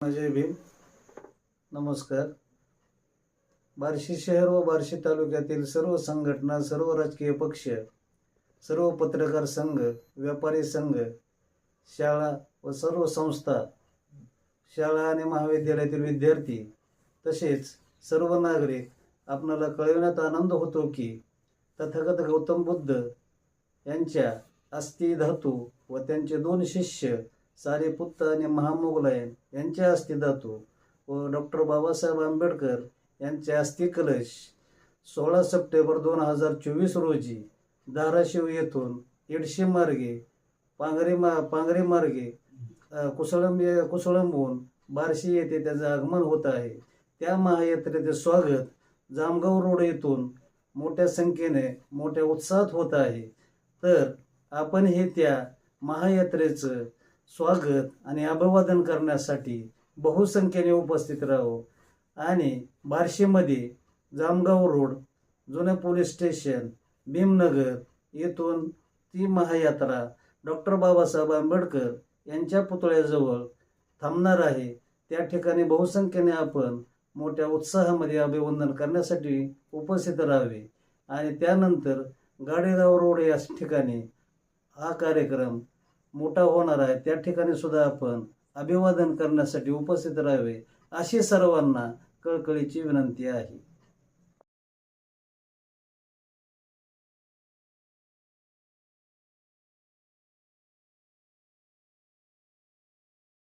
भीम नमस्कार. बार्शी शहर व बार्शी तालुक्यातील सर्व संघटना सर्व राजकीय पक्ष सर्व पत्रकार संघ व्यापारी संघ शाळा व सर्व संस्था शाळा आणि महाविद्यालयातील विद्यार्थी तसेच सर्व नागरिक आपणाला कळविण्यात आनंद होतो की तथागत गौतम बुद्ध यांच्या अस्थि धातू व त्यांचे दोन शिष्य सारेपुत्त आणि महामोगलायन यांचे हस्ते जातो. व डॉक्टर बाबासाहेब आंबेडकर यांचे अस्थि कलश. सोळा सप्टेंबर दोन हजार चोवीस रोजी धाराशिव येथून इडशी मार्गे पांगरे मा पांगरे मार्गे कुसळंब कुसळंबून बार्शी येथे त्याचं आगमन होत आहे. त्या महायात्रेचे स्वागत जामगाव रोड येथून मोठ्या संख्येने मोठ्या उत्साहात होत आहे. तर आपण हे त्या महायात्रेचं स्वागत आणि अभिवादन करण्यासाठी बहुसंख्येने उपस्थित राहो. आणि बार्शीमध्ये जामगाव रोड जुनं पोलीस स्टेशन भीमनगर येथून ती महायात्रा डॉक्टर बाबासाहेब आंबेडकर यांच्या पुतळ्याजवळ थांबणार आहे. त्या ठिकाणी बहुसंख्येने आपण मोठ्या उत्साहामध्ये अभिवंदन करण्यासाठी उपस्थित राहावे. आणि त्यानंतर गाडेगाव रोड या ठिकाणी हा कार्यक्रम मोठा होणार आहे. त्या ठिकाणी सुद्धा आपण अभिवादन करण्यासाठी उपस्थित राहावे अशी सर्वांना कळकळीची विनंती आहे.